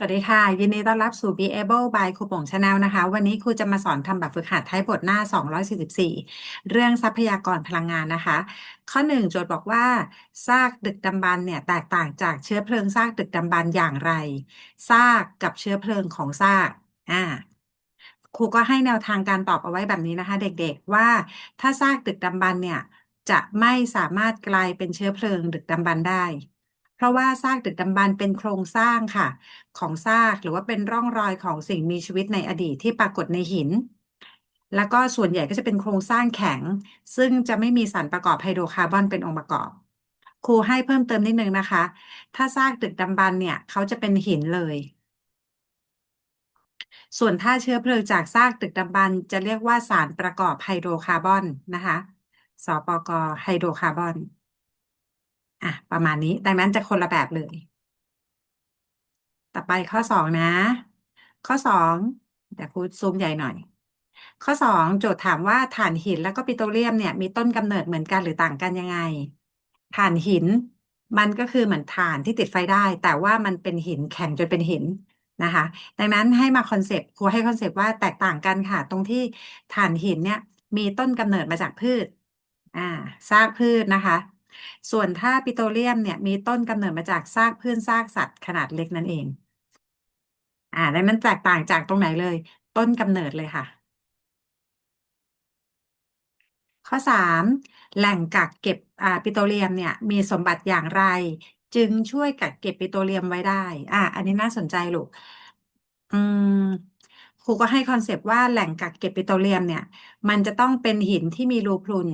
สวัสดีค่ะ ยินดีต้อนรับสู่ Be Able by ครูป่งชาแนลนะคะ วันนี้ครูจะมาสอนทำแบบฝึกหัดท้ายบทหน้า 244 เรื่องทรัพยากรพลังงานนะคะ ข้อหนึ่งโจทย์บอกว่า ซากดึกดำบรรพ์เนี่ยแตกต่างจากเชื้อเพลิงซากดึกดำบรรพ์อย่างไร ซากกับเชื้อเพลิงของซากอ่าครูก็ให้แนวทางการตอบเอาไว้แบบนี้นะคะ เด็กๆว่าถ้าซากดึกดำบรรพ์เนี่ยจะไม่สามารถกลายเป็นเชื้อเพลิงดึกดำบรรพ์ได้ เพราะว่าซากดึกดำบรรพ์เป็นโครงสร้างค่ะ ของซากหรือว่าเป็นร่องรอยของสิ่งมีชีวิตในอดีตที่ปรากฏในหิน แล้วก็ส่วนใหญ่ก็จะเป็นโครงสร้างแข็ง ซึ่งจะไม่มีสารประกอบไฮโดรคาร์บอนเป็นองค์ประกอบ ครูให้เพิ่มเติมนิดนึงนะคะ ถ้าซากดึกดำบรรพ์เนี่ยเขาจะเป็นหินเลย ส่วนถ้าเชื้อเพลิงจากซากดึกดำบรรพ์จะเรียกว่าสารประกอบไฮโดรคาร์บอนนะคะสปกไฮโดรคาร์บอน อะ ประมาณนี้ ดังนั้นจะคนละแบบเลย ต่อไปข้อสองนะ ข้อสองเดี๋ยวครูซูมใหญ่หน่อย ข้อสองโจทย์ถามว่าถ่านหินแล้วก็ปิโตรเลียมเนี่ยมีต้นกำเนิดเหมือนกันหรือต่างกันยังไง ถ่านหินมันก็คือเหมือนถ่านที่ติดไฟได้ แต่ว่ามันเป็นหินแข็งจนเป็นหินนะคะ ดังนั้นให้มาคอนเซปต์ครูให้คอนเซปต์ว่าแตกต่างกันค่ะ ตรงที่ถ่านหินเนี่ย มีต้นกำเนิดมาจากพืช อ่าซากพืชนะคะ ส่วนถ้าปิโตรเลียมเนี่ยมีต้นกำเนิดมาจากซากพืชซากสัตว์ขนาดเล็กนั่นเอง อ่าดังนั้นแตกต่างจากตรงไหนเลย ต้นกำเนิดเลยค่ะ ข้อสามแหล่งกักเก็บอ่าปิโตรเลียมเนี่ยมีสมบัติอย่างไร จึงช่วยกักเก็บปิโตรเลียมไว้ได้ อ่า อันนี้น่าสนใจลูก อืมครูก็ให้คอนเซปต์ว่าแหล่งกักเก็บปิโตรเลียมเนี่ย มันจะต้องเป็นหินที่มีรูพรุน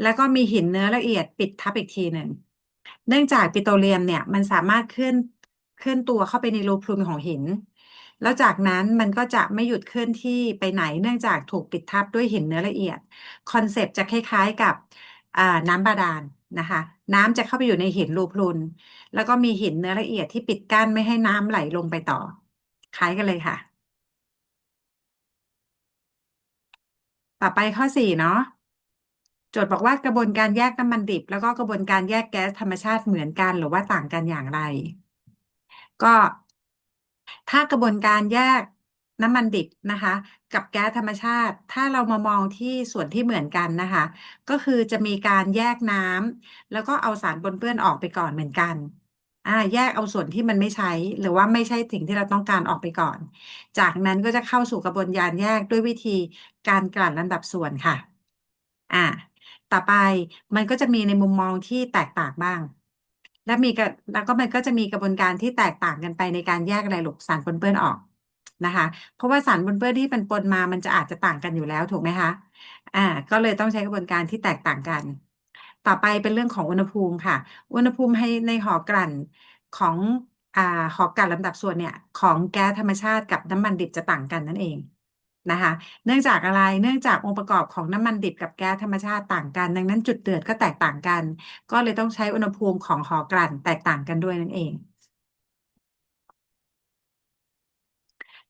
แล้วก็มีหินเนื้อละเอียดปิดทับอีกทีหนึ่ง เนื่องจากปิโตรเลียมเนี่ยมันสามารถเคลื่อนเคลื่อนตัวเข้าไปในรูพรุนของหิน แล้วจากนั้นมันก็จะไม่หยุดเคลื่อนที่ไปไหน เนื่องจากถูกปิดทับด้วยหินเนื้อละเอียด คอนเซปต์จะคล้ายๆกับน้ำบาดาลนะคะ น้ำจะเข้าไปอยู่ในหินรูพรุน แล้วก็มีหินเนื้อละเอียดที่ปิดกั้นไม่ให้น้ำไหลลงไปต่อ คล้ายกันเลยค่ะ ต่อไปข้อสี่เนาะ จทย์บอกว่ากระบวนการแยกน้ำมันดิบ แล้วก็กระบวนการแยกแก๊สธรรมชาติเหมือนกันหรือว่าต่างกันอย่างไร ก็ ถ้ากระบวนการแยกน้ำมันดิบนะคะ กับแก๊สธรรมชาติ ถ้าเรามามองที่ส่วนที่เหมือนกันนะคะ ก็คือจะมีการแยกน้ำแล้วก็เอาสารปนเปื้อนออกไปก่อนเหมือนกันอ่าแยกเอาส่วนที่มันไม่ใช้ หรือว่าไม่ใช่สิ่งที่เราต้องการออกไปก่อน จากนั้นก็จะเข้าสู่กระบวนการแยกด้วยวิธีการกลั่นลำดับส่วนค่ะ อ่า ต่อไปมันก็จะมีในมุมมองที่แตกต่างบ้าง และมีกระแล้วก็มันก็จะมีกระบวนการที่แตกต่างกันไปในการแยกอะไรลูกสารปนเปื้อนออกนะคะ เพราะว่าสารปนเปื้อนที่มันปนมามันจะอาจจะต่างกันอยู่แล้วถูกไหมคะอ่า ก็เลยต้องใช้กระบวนการที่แตกต่างกัน ต่อไปเป็นเรื่องของอุณหภูมิค่ะ อุณหภูมิให้ในหอกลั่นของอ่าหอกลั่นลำดับส่วนเนี่ย ของแก๊สธรรมชาติกับน้ำมันดิบจะต่างกันนั่นเอง นะคะ เนื่องจากอะไร เนื่องจากองค์ประกอบของน้ำมันดิบกับแก๊สธรรมชาติต่างกัน ดังนั้นจุดเดือดก็แตกต่างกัน ก็เลยต้องใช้อุณหภูมิของหอกลั่นแตกต่างกันด้วยนั่นเอง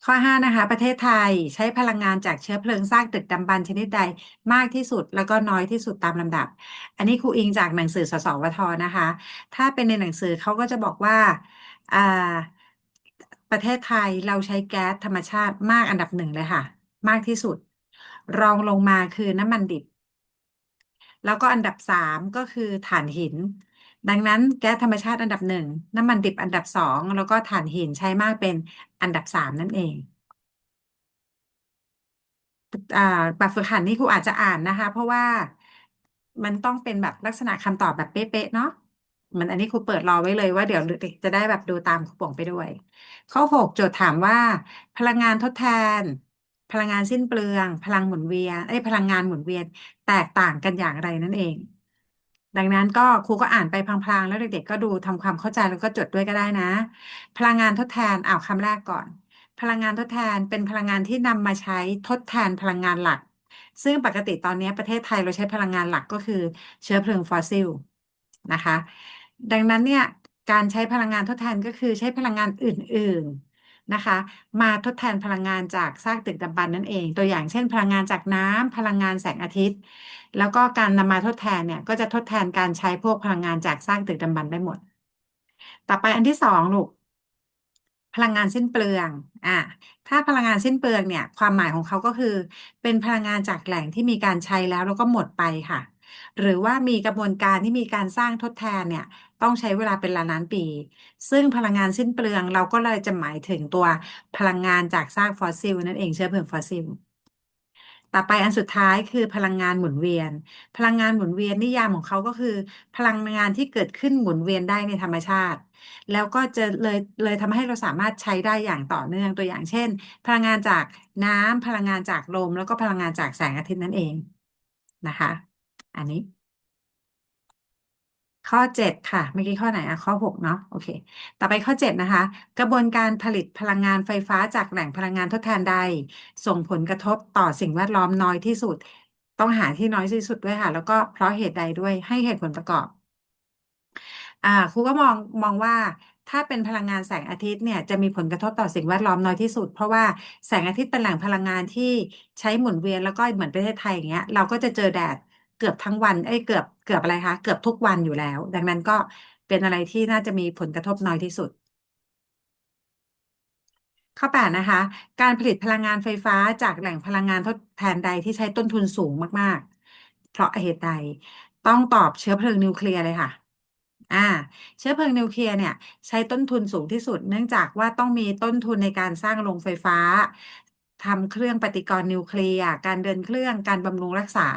ข้อห้านะคะ ประเทศไทยใช้พลังงานจากเชื้อเพลิงซากดึกดำบรรพ์ชนิดใดมากที่สุดแล้วก็น้อยที่สุดตามลำดับ อันนี้ครูอิงจากหนังสือสสวทนะคะ ถ้าเป็นในหนังสือเขาก็จะบอกว่าอ่าประเทศไทยเราใช้แก๊สธรรมชาติมากอันดับหนึ่งเลยค่ะ มากที่สุด รองลงมาคือน้ำมันดิบ แล้วก็อันดับสามก็คือถ่านหิน ดังนั้นแก๊สธรรมชาติอันดับหนึ่งน้ำมันดิบอันดับสองแล้วก็ถ่านหินใช้มากเป็นอันดับสามนั่นเองอ่าแบบฝึกหัดนี่ครูอาจจะอ่านนะคะ เพราะว่ามันต้องเป็นแบบลักษณะคำตอบแบบเป๊ะๆเนาะมือนอันนี้ครูเปิดรอไว้เลยว่าเดี๋ยวเด็กจะได้แบบดูตามครูป่องไปด้วย ข้อหกโจทย์ถามว่า พลังงานทดแทน พลังงานสิ้นเปลือง พลังหมุนเวียนเอ้ยพลังงานหมุนเวียนแตกต่างกันอย่างไรนั่นเอง ดังนั้นก็ครูก็อ่านไปพลางๆ แล้วเด็กๆก็ดูทำความเข้าใจแล้วก็จดด้วยก็ได้นะ พลังงานทดแทนอ่าวคำแรกก่อน พลังงานทดแทนเป็นพลังงานที่นำมาใช้ทดแทนพลังงานหลัก ซึ่งปกติตอนนี้ประเทศไทยเราใช้พลังงานหลักก็คือเชื้อเพลิงฟอสซิลนะคะ ดังนั้นเนี่ยการใช้พลังงานทดแทนก็คือใช้พลังงานอื่น ๆ นะคะ มาทดแทนพลังงานจากซากดึกดำบรรพ์นั่นเอง ตัวอย่างเช่น พลังงานจากน้ำพลังงานแสงอาทิตย์ แล้วก็การนำมาทดแทนเนี่ยก็จะทดแทนการใช้พวกพลังงานจากซากดึกดำบรรพ์ได้หมด ต่อไปอันที่สองลูกพลังงานสิ้นเปลืองอะถ้าพลังงานสิ้นเปลืองเนี่ย ความหมายของเขาก็คือ เป็นพลังงานจากแหล่งที่มีการใช้แล้วแล้วก็หมดไปค่ะ หรือว่ามีกระบวนการที่มีการสร้างทดแทนเนี่ย ต้องใช้เวลาเป็นล้านล้านปี ซึ่งพลังงานสิ้นเปลืองเราก็เลยจะหมายถึงตัวพลังงานจากซากฟอสซิลนั่นเองเชื้อเพลิงฟอสซิลต่อไปอันสุดท้ายคือพลังงานหมุนเวียน พลังงานหมุนเวียนนิยามของเขาก็คือ พลังงานที่เกิดขึ้นหมุนเวียนได้ในธรรมชาติ แล้วก็จะเลยเลยทำให้เราสามารถใช้ได้อย่างต่อเนื่องตัวอย่างเช่น พลังงานจากน้ำพลังงานจากลม แล้วก็พลังงานจากแสงอาทิตย์นั่นเองนะคะ อันนี้ ข้อเจ็ดค่ะ เมื่อกี้ข้อไหนอะข้อหกเนาะโอเค ต่อไปข้อเจ็ดนะคะ กระบวนการผลิตพลังงานไฟฟ้าจากแหล่งพลังงานทดแทนใด ส่งผลกระทบต่อสิ่งแวดล้อมน้อยที่สุด ต้องหาที่น้อยที่สุดด้วยค่ะ แล้วก็เพราะเหตุใดด้วยให้เหตุผลประกอบ อ่าครูก็มองมองว่า ถ้าเป็นพลังงานแสงอาทิตย์เนี่ยจะมีผลกระทบต่อสิ่งแวดล้อมน้อยที่สุด เพราะว่าแสงอาทิตย์เป็นแหล่งพลังงานที่ใช้หมุนเวียนแล้วก็เหมือนประเทศไทยอย่างเงี้ยเราก็จะเจอแดด กือบทั้งวันเอ้ยเกือบเกือบอะไรคะเกือบทุกวันอยู่แล้ว ดังนั้นก็เป็นอะไรที่น่าจะมีผลกระทบน้อยที่สุด ข้อแปดนะคะ การผลิตพลังงานไฟฟ้าจากแหล่งพลังงานทดแทนใดที่ใช้ต้นทุนสูงมากๆ เพราะเหตุใดต้องตอบเชื้อเพลิงนิวเคลียร์เลยค่ะอ่าเชื้อเพลิงนิวเคลียร์เนี่ยใช้ต้นทุนสูงที่สุด เนื่องจากว่าต้องมีต้นทุนในการสร้างโรงไฟฟ้า ทำเครื่องปฏิกรณ์นิวเคลียร์ การเดินเครื่อง การบำรุงรักษา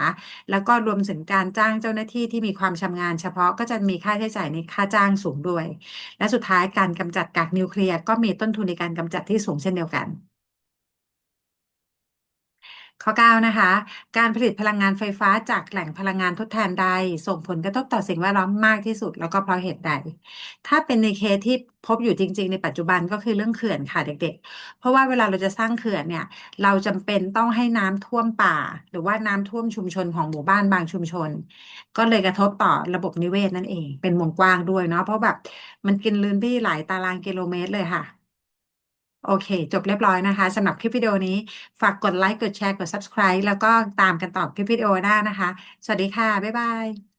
แล้วก็รวมถึงการจ้างเจ้าหน้าที่ที่มีความชำนาญเฉพาะก็จะมีค่าใช้จ่ายในค่าจ้างสูงด้วย และสุดท้ายการกำจัดกากนิวเคลียร์ก็มีต้นทุนในการกำจัดที่สูงเช่นเดียวกัน ข้อ 9 นะคะ การผลิตพลังงานไฟฟ้าจากแหล่งพลังงานทดแทนใด ส่งผลกระทบต่อสิ่งแวดล้อมมากที่สุด แล้วก็เพราะเหตุใด ถ้าเป็นในเคสที่พบอยู่จริง ๆ ในปัจจุบันก็คือเรื่องเขื่อนค่ะเด็ก ๆ เพราะว่าเวลาเราจะสร้างเขื่อนเนี่ย เราจำเป็นต้องให้น้ำท่วมป่า หรือว่าน้ำท่วมชุมชนของหมู่บ้านบางชุมชน ก็เลยกระทบต่อระบบนิเวศนั่นเอง เป็นวงกว้างด้วยเนาะเพราะแบบมันกินพื้นที่หลายตารางกิโลเมตรเลยค่ะ โอเค จบเรียบร้อยนะคะสำหรับคลิปวิดีโอนี้ ฝากกดไลค์ กดแชร์ กด subscribe แล้วก็ตามกันต่อคลิปวิดีโอหน้านะคะ สวัสดีค่ะ บ๊ายบาย